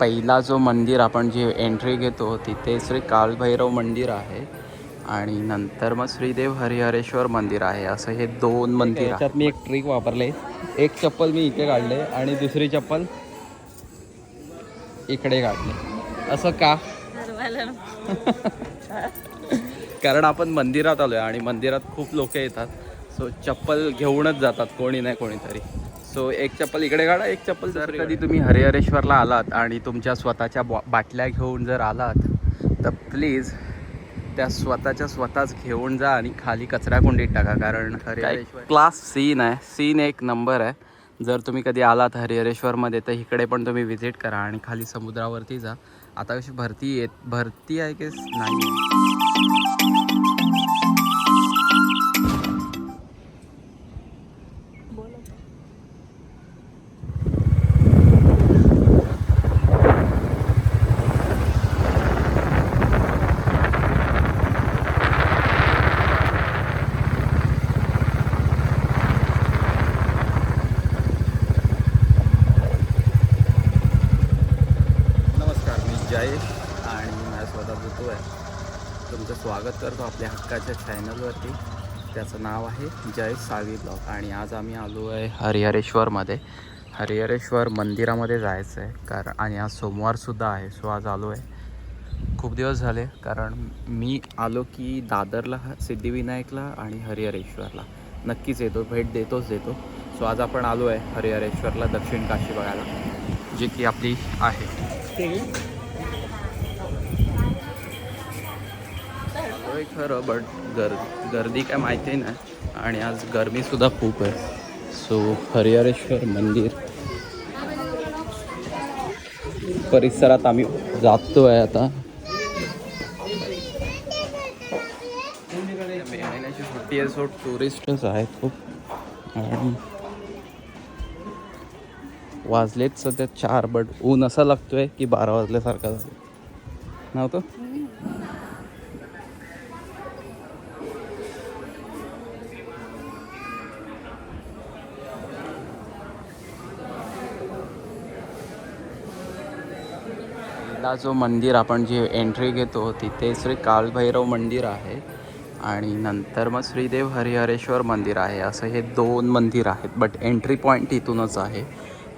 पहिला जो मंदिर आपण जे एंट्री घेतो तिथे श्री कालभैरव मंदिर आहे आणि नंतर मग श्रीदेव हरिहरेश्वर मंदिर आहे. असं हे दोन मंदिर आहे याच्यात मी एक ट्रिक वापरले. एक चप्पल मी इथे काढले आणि दुसरी चप्पल इकडे काढले. असं का? कारण आपण मंदिरात आलोय आणि मंदिरात खूप लोक येतात. सो चप्पल घेऊनच जातात कोणी नाही कोणीतरी. सो एक चप्पल इकडे काढा एक चप्पल जर. कधी तुम्ही हरिहरेश्वरला आलात आणि तुमच्या स्वतःच्या बॉ बाटल्या घेऊन जर आलात तर प्लीज त्या स्वतःच्या स्वतःच घेऊन जा आणि खाली कचरा कुंडीत टाका कारण हरिहरेश्वर क्लास सीन आहे. सीन एक नंबर आहे. जर तुम्ही कधी आलात हरिहरेश्वरमध्ये तर इकडे पण तुम्ही व्हिजिट करा आणि खाली समुद्रावरती जा. आता कशी भरती येत भरती आहे की नाही आहे नमस्कार मी जयेश आणि माझ्या स्वतः ऋतू आहे तुमचं स्वागत करतो आपल्या हक्काच्या चॅनलवरती त्याचं नाव आहे जय सावी ब्लॉग. आणि आज आम्ही आलो आहे हरिहरेश्वरमध्ये. हरिहरेश्वर मंदिरामध्ये जायचं आहे. कारण आणि आज सोमवारसुद्धा आहे. सो आज आलो आहे. खूप दिवस झाले. कारण मी आलो की दादरला सिद्धिविनायकला आणि हरिहरेश्वरला. नक्कीच येतो. भेट देतोच देतो. सो आज आपण आलो आहे हरिहरेश्वरला दक्षिण काशी बघायला जी की आपली आहे. आहे खरं बट गर गर्दी काय माहिती नाही. आणि आज गरमीसुद्धा खूप आहे. सो हरिहरेश्वर मंदिर. परिसरात आम्ही जातो आहे आता. महिन्याची सुट्टी आहे सो टुरिस्टच आहेत खूप. आणि वाजलेत सध्या चार बट ऊन असा लागतोय की बारा वाजल्यासारखा झालं नव्हतं पहिला जो मंदिर आपण जे एंट्री घेतो तिथे श्री कालभैरव मंदिर आहे आणि नंतर मग श्रीदेव हरिहरेश्वर मंदिर आहे. असं हे दोन मंदिर आहेत बट एंट्री पॉईंट इथूनच आहे.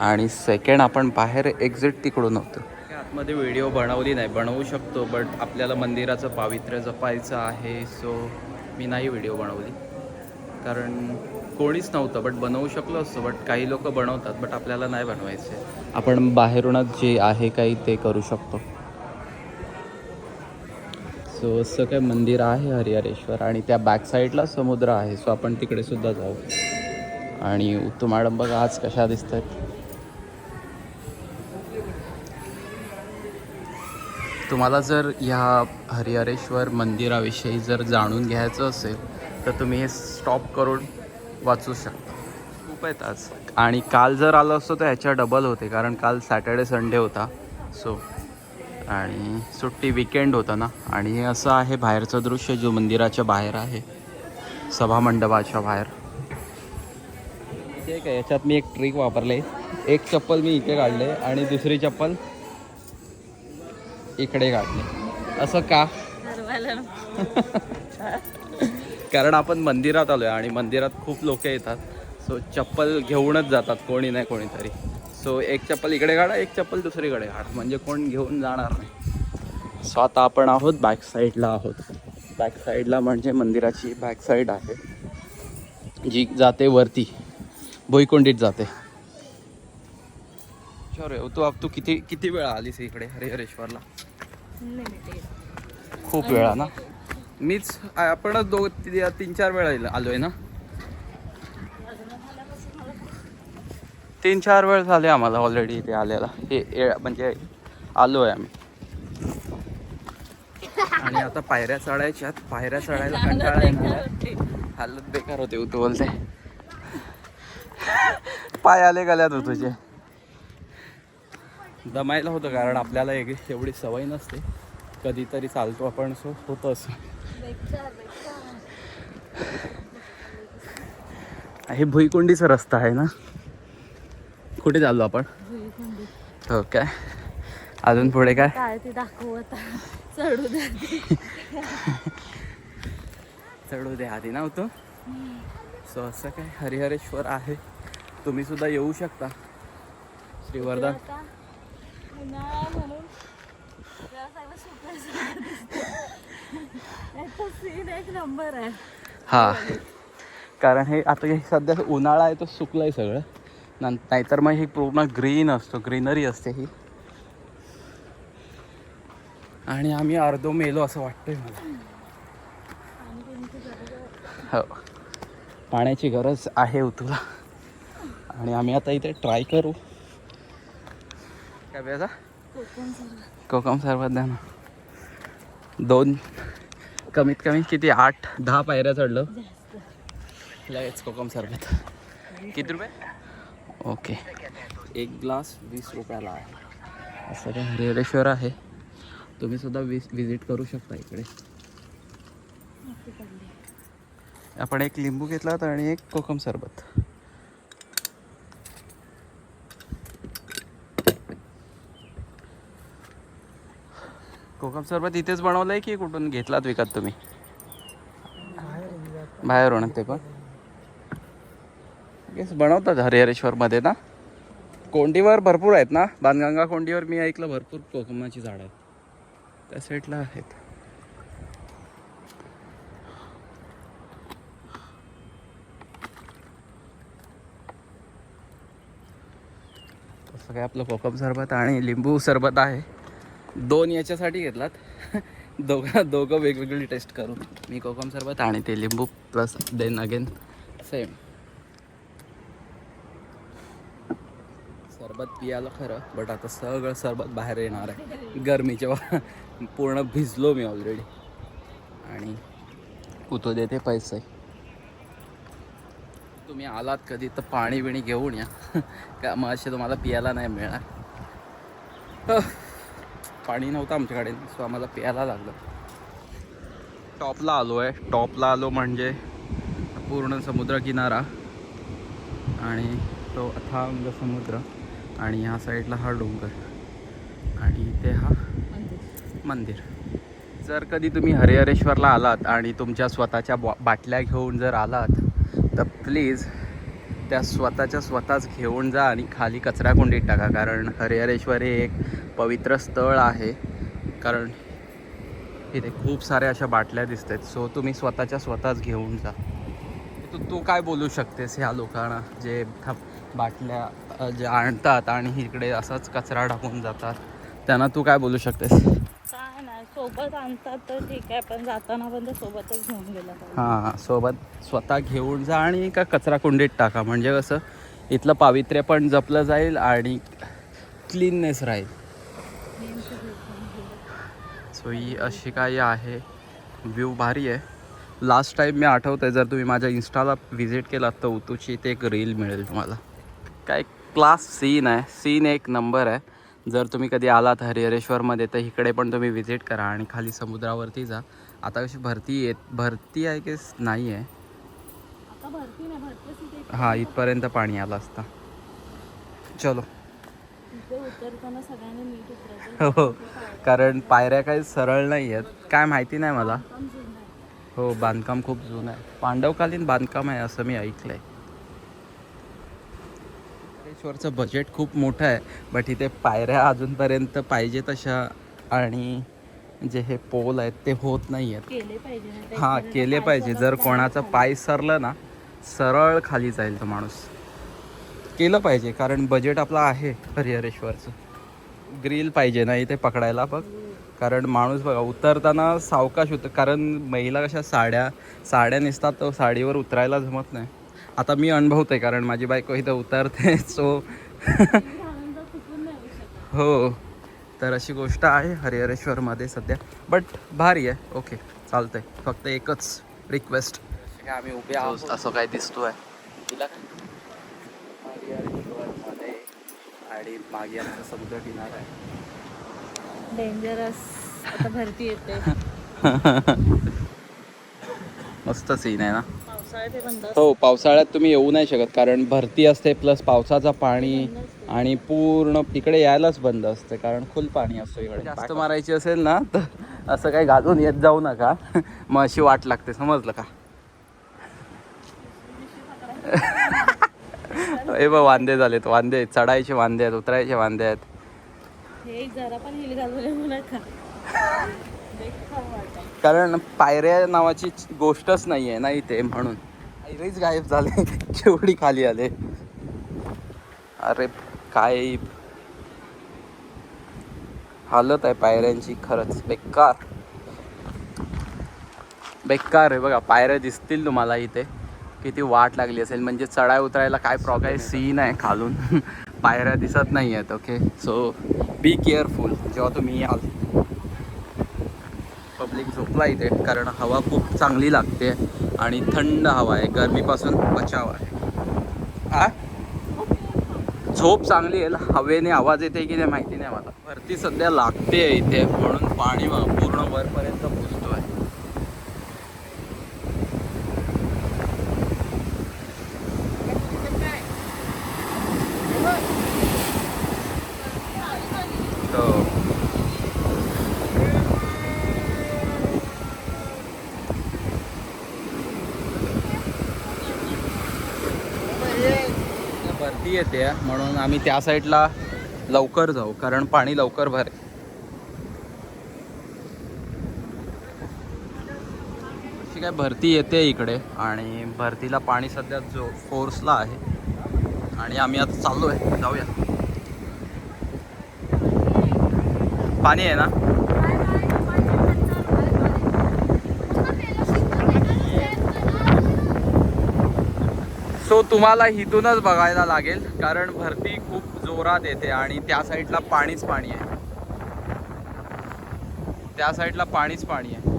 आणि सेकंड आपण बाहेर एक्झिट तिकडून होतो. आतमध्ये व्हिडिओ बनवली नाही बनवू शकतो बट आपल्याला मंदिराचं पावित्र्य जपायचं आहे सो मी नाही व्हिडिओ बनवली. कारण कोणीच नव्हतं बट बनवू शकलो असतो बट काही लोक बनवतात बट आपल्याला नाही बनवायचे. आपण बाहेरूनच जे आहे काही ते करू शकतो. सो असं काय मंदिर आहे हरिहरेश्वर आणि त्या बॅक साईडला समुद्र आहे सो आपण तिकडे सुद्धा जाऊ. आणि उत्तू मॅडम बघा आज कशा दिसत आहेत तुम्हाला जर ह्या हरिहरेश्वर मंदिराविषयी जर जाणून घ्यायचं असेल तर तुम्ही हे स्टॉप करून वाचू शकता. खूप आहेत आज. आणि काल जर आलं असतो तर ह्याच्या डबल होते कारण काल सॅटर्डे संडे होता. सो आणि सुट्टी विकेंड होता ना. आणि हे असं आहे बाहेरचं दृश्य जो मंदिराच्या बाहेर आहे. सभामंडपाच्या बाहेर. ठीक आहे याच्यात मी एक ट्रिक वापरले. एक चप्पल मी इथे काढले आणि दुसरी चप्पल इकडे काढले. असं का? कारण आपण मंदिरात आलोय आणि मंदिरात खूप लोक येतात. सो चप्पल घेऊनच जातात कोणी नाही कोणीतरी. सो एक चप्पल इकडे काढा एक चप्पल दुसरीकडे काढा. म्हणजे कोण घेऊन जाणार नाही. सो आता आपण आहोत बॅक साईडला आहोत. बॅक साईडला म्हणजे मंदिराची बॅक साईड आहे. जी जाते वरती. भुईकोंडीत जाते. तू तू किती किती वेळा आलीस इकडे हरिहरेश्वरला? खूप वेळा ना? मीच आपणच दो तीन चार वेळा आलोय ना? तीन चार वेळ झाले आम्हाला ऑलरेडी इथे आलेला. हे म्हणजे आलो आहे आम्ही. आणि आता पायऱ्या चढायच्यात. पायऱ्या चढायला कंटाळा येणार आहे. हालत बेकार होते तू बोलते. पाय आले गल्यात हो तुझे दमायला होतं कारण आपल्याला एक एवढी सवय नसते. कधीतरी चालतो आपण सो होतं असं हे भुईकोंडीचा रस्ता आहे ना? कुठे चाललो आपण? हो काय अजून पुढे काय? ते दाखवत चढू दे चढू दे आधी नव्हतं सो असं काय? हरिहरेश्वर आहे. तुम्ही सुद्धा येऊ शकता. श्रीवर्धन. आता सगळं सीन एक नंबर आहे. हा. कारण हे आता हे सध्या उन्हाळा आहे तो सुकलाय सगळं. नं नाहीतर मग हे पूर्ण ग्रीन असतो ग्रीनरी असते ही. आणि आम्ही अर्धो मेलो असं वाटतंय मला. हो. पाण्याची गरज आहे तुला. आणि आम्ही आता इथे ट्राय करू. काय सर्व कोकम सरबत द्या ना दोन. कमीत कमी किती? आठ. दहा पायऱ्या चढलो. लगेच कोकम सरबत. किती रुपये? ओके. एक ग्लास वीस रुपयाला आहे. असं काय हरिहरेश्वर आहे. तुम्ही सुद्धा विस विजिट करू शकता इकडे. आपण एक लिंबू घेतला होता आणि एक कोकम सरबत. कोकम सरबत इथेच बनवलंय की कुठून घेतलात विकत तुम्ही? बाहेरून ते पण. येस बनवतात हरिहरेश्वरमध्ये ना. कोंडीवर भरपूर आहेत ना. बाणगंगा कोंडीवर मी ऐकलं भरपूर कोकमाची झाडं आहेत. त्या साईडला आहेत. तसं काय आपलं कोकम सरबत आणि लिंबू सरबत आहे. दोन याच्यासाठी घेतलात. दोघं दोघं वेगवेगळी टेस्ट करू मी कोकम सरबत आणि ते लिंबू प्लस देन अगेन सेम सरबत पियालं खरं बट आता सगळं सरबत बाहेर येणार आहे. गरमीच्या पूर्ण भिजलो मी ऑलरेडी आणि कुतो देते पैसे. तुम्ही आलात कधी तर पाणी बिणी घेऊन या. का मग असे तुम्हाला पियाला नाही मिळणार. पाणी नव्हतं आमच्याकडे सो आम्हाला प्यायला लागलं. टॉपला आलो आहे. टॉपला आलो म्हणजे पूर्ण समुद्रकिनारा आणि तो अथांग समुद्र आणि ह्या साईडला हा डोंगर आणि इथे हा मंदिर. जर कधी तुम्ही हरिहरेश्वरला आलात आणि तुमच्या स्वतःच्या बॉ बाटल्या घेऊन जर आलात तर प्लीज त्या स्वतःच्या स्वतःच घेऊन जा आणि खाली कचरा कुंडीत टाका. कारण हरिहरेश्वर हे एक पवित्र स्थळ आहे. कारण इथे खूप साऱ्या अशा बाटल्या दिसत आहेत सो तुम्ही स्वतःच्या स्वतःच घेऊन जा. तू तू काय बोलू शकतेस ह्या लोकांना? जे बाटल्या जे आणतात आणि इकडे असाच कचरा टाकून जातात. त्यांना तू काय बोलू शकतेस? काय नाही सोबत आणतात तर ठीक आहे पण जाताना पण सोबतच घेऊन गेलं हां सोबत स्वतः घेऊन जा आणि का कचरा कुंडीत टाका. म्हणजे कसं इथलं पावित्र्य पण जपलं जाईल आणि क्लीननेस राहील. सो ही अशी काही आहे? व्ह्यू भारी आहे. लास्ट टाईम मी आठवतं आहे जर तुम्ही माझ्या इन्स्टाला व्हिजिट केलात तर उतूची इथे एक रील मिळेल तुम्हाला. काय क्लास सीन आहे. सीन एक नंबर आहे. जर तुम्ही कधी आलात हरिहरेश्वरमध्ये तर इकडे पण तुम्ही व्हिजिट करा आणि खाली समुद्रावरती जा. आता कशी भरती येत भरती आहे की नाही आहे हां इथपर्यंत पाणी आलं असतं. चलो. हो. कारण पायऱ्या काही सरळ नाही आहेत. काय माहिती नाही मला. हो बांधकाम खूप जुनं आहे. पांडवकालीन बांधकाम आहे असं मी ऐकलं आहे हरिहरेश्वरचं बजेट खूप मोठं आहे बट इथे पायऱ्या अजूनपर्यंत पाहिजे तशा आणि जे हे पोल आहेत ते होत नाही आहेत हां केले पाहिजे. जर कोणाचं. पाय सरलं ना सरळ खाली जाईल तो माणूस. केलं पाहिजे कारण बजेट आपलं आहे हरिहरेश्वरचं. ग्रिल पाहिजे ना इथे पकडायला बघ. कारण माणूस बघा उतरताना सावकाश होतं कारण महिला कशा साड्या साड्या नेसतात तर साडीवर उतरायला जमत नाही. आता मी अनुभवते कारण माझी बायको इथं उतरते सो. हो. तर अशी गोष्ट आहे हरिहरेश्वरमध्ये सध्या. बट भारी आहे. ओके चालतंय. फक्त एकच रिक्वेस्ट आम्ही उभे आहोत. असं काय दिसतोय. तिला काय हरिहरेश्वरमध्ये आणि मागे आमचा समुद्र किनारा आहे. डेंजरस आता भरती येते. मस्त सीन आहे ना? हे पावसाळ्यात तुम्ही येऊ नाही शकत कारण भरती असते प्लस पावसाचं पाणी आणि पूर्ण इकडे यायलाच बंद असते कारण फुल पाणी असतं इकडे. जास्त मारायची असेल ना तर असं काही घालून येत जाऊ नका. मग अशी वाट लागते समजलं का? हे बघ वांदे झालेत वांदे चढायचे वांदे आहेत उतरायचे वांदे आहेत. हे. कारण पायऱ्या नावाची गोष्टच नाही आहे ना इथे म्हणून. पायरीच गायब झाले केवढी खाली आले. अरे काय? हालत आहे पायऱ्यांची खरंच. बेकार. बेकार आहे बघा पायऱ्या दिसतील तुम्हाला इथे. किती वाट लागली असेल. म्हणजे चढाय उतरायला काय प्रॉब्लेम सीन आहे खालून. पायऱ्या दिसत नाही आहेत ओके सो बी केअरफुल जेव्हा तुम्ही याल पब्लिक झोपला इथे कारण हवा खूप चांगली लागते आणि थंड हवा आहे. गरमीपासून बचाव आहे. आ? झोप चांगली आहे हवेने आवाज येते की नाही माहिती नाही मला. वरती सध्या लागते इथे म्हणून पाणी पूर्ण वरपर्यंत पोचतो आहे तो ती येते म्हणून आम्ही त्या साईडला लवकर जाऊ कारण पाणी लवकर भरे. अशी काय भरती येते इकडे आणि भरतीला पाणी सध्या जो फोर्सला आहे. आणि आम्ही आता चाललो आहे जाऊया. पाणी आहे ना? सो तुम्हाला इथूनच बघायला लागेल कारण भरती खूप जोरात येते आणि त्या साईडला पाणीच पाणी आहे. त्या साईडला पाणीच पाणी आहे.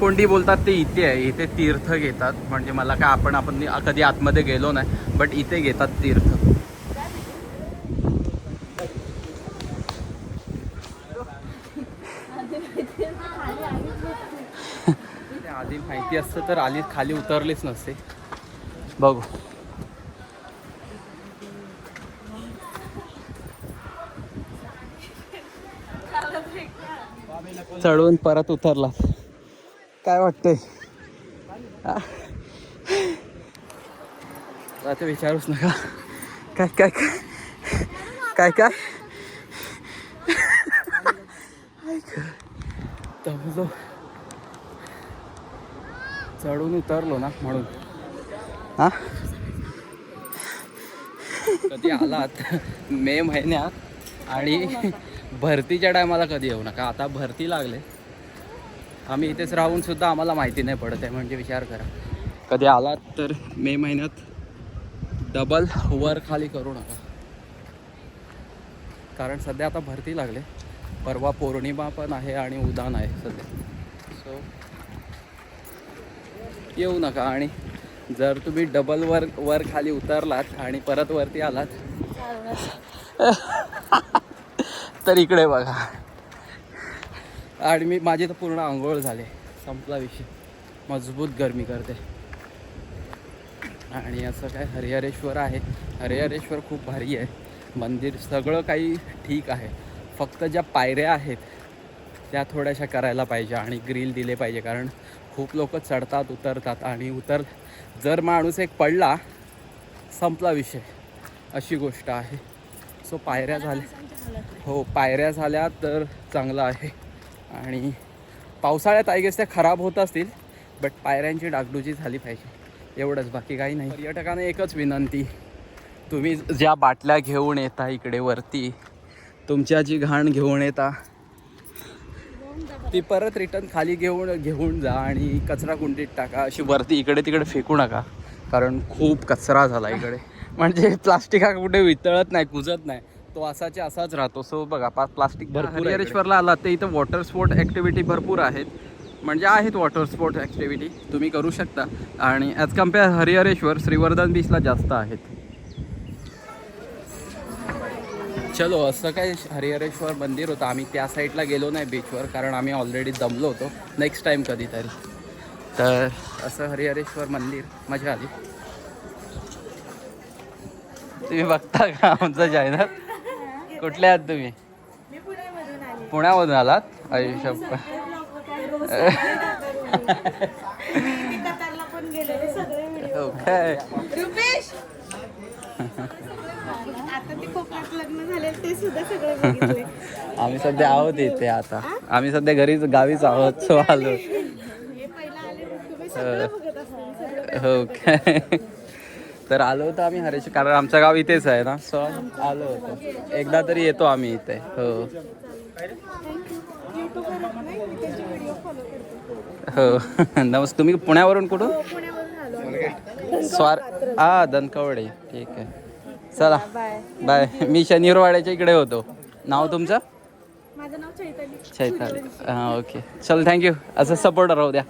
कोंडी बोलतात ते इथे आहे. इथे तीर्थ घेतात. म्हणजे मला काय आपण आपण कधी आतमध्ये गेलो नाही बट इथे घेतात तीर्थ ते आधी माहिती असतं तर आली खाली उतरलीच नसते. बघू. चढून परत उतरला काय वाटतंय? आता विचारूच नका. काय काय काय? काय काय? ऐक. दमलो चढून उतरलो ना म्हणून. हा? कधी आलात? मे महिन्यात. आणि भरतीच्या टायमाला कधी येऊ नका. आता भरती लागले. आम्ही इथेच राहून सुद्धा आम्हाला माहिती नाही पडत आहे म्हणजे विचार करा. कधी आलात तर मे महिन्यात डबल वर खाली करू नका. कारण सध्या आता भरती लागले. परवा पौर्णिमा पण आहे आणि उदान आहे सध्या. सो येऊ नका आणि जर तुम्ही डबल वर वर खाली उतरलात आणि परत वरती आलात तर इकडे बघा. आणि मी माझी तर पूर्ण आंघोळ झाले. संपला विषय. मजबूत गरमी करते. आणि असं काय हरिहरेश्वर आहे. हरिहरेश्वर खूप भारी आहे. मंदिर सगळं काही ठीक आहे. फक्त ज्या पायऱ्या आहेत त्या थोड्याशा करायला पाहिजे आणि ग्रिल दिले पाहिजे. कारण खूप लोक चढतात उतरतात आणि उतर जर माणूस एक पडला संपला विषय. अशी गोष्ट आहे. सो पायऱ्या झाल्या. हो पायऱ्या झाल्या तर चांगलं आहे. आणि पावसाळ्यात आय गेस त्या खराब होत असतील बट पायऱ्यांची डागडुजी झाली पाहिजे. एवढंच बाकी काही नाही. पर्यटकांना एकच विनंती. तुम्ही ज्या बाटल्या घेऊन येता इकडे वरती तुमच्या जी घाण घेऊन येता ती परत रिटर्न खाली घेऊन घेऊन जा आणि कचरा कुंडीत टाका. अशी वरती इकडे तिकडे फेकू नका कारण खूप कचरा झाला इकडे. म्हणजे प्लास्टिक हा कुठे वितळत नाही कुजत नाही. तो असाच्या असाच राहतो. सो बघा पा प्लास्टिक भरपूर हरिहरेश्वरला आलात तर इथं वॉटर स्पोर्ट ॲक्टिव्हिटी भरपूर आहेत. म्हणजे आहेत वॉटर स्पोर्ट ॲक्टिव्हिटी तुम्ही करू शकता. आणि ॲज कंपेअर हरिहरेश्वर श्रीवर्धन बीचला जास्त आहेत. चलो असं काय हरिहरेश्वर मंदिर होतं. आम्ही त्या साईडला गेलो नाही बीचवर कारण आम्ही ऑलरेडी दमलो होतो. नेक्स्ट टाईम कधीतरी. तर असं हरिहरेश्वर मंदिर. मजा आली. तुम्ही बघता का आमचं चॅनल कुठले आहात तुम्ही? मी पुण्यामधून आले पुण्यामधून आलात आयुष्य कतारला ते सुद्धा सगळे आम्ही सध्या आहोत इथे आता. आम्ही सध्या घरीच गावीच आहोत सो आलो. हे पहिला आले मग तुम्ही सगळं बघत असता सगळं हो काय? तर आलो होतो आम्ही हरेश कारण आमचं गाव इथेच आहे ना. सो आलो होतो. एकदा तरी येतो आम्ही इथे. हो. युट्यूबवर नाही मी त्यांचे व्हिडिओ फॉलो करते हो नमस्ते तुम्ही पुण्यावरून कुठून आलो स्वार हा दनकवडे ठीक आहे. चला. बाय. बाय. मी शनिवारवाड्याच्या इकडे होतो. नाव तुमचं? माझं नाव चैतन्य. चैताली हां ओके. चल थँक्यू असं सपोर्ट राहू द्या.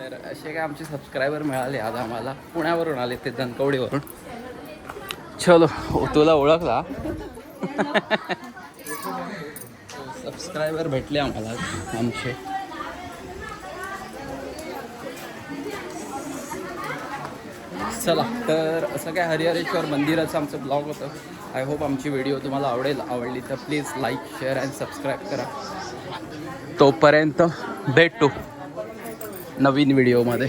तर असे काय आमचे सबस्क्रायबर मिळाले आज आम्हाला? पुण्यावरून आले ते धनकवडीवरून चलो तुला ओळखला? सबस्क्रायबर भेटले आम्हाला आमचे. चला तर असं काय हरिहरेश्वर मंदिराचं आमचं ब्लॉग होतं. आय होप आमची व्हिडिओ तुम्हाला आवडेल. आवडली तर please like share and subscribe करा. तोपर्यंत भेटू नवीन व्हिडिओमध्ये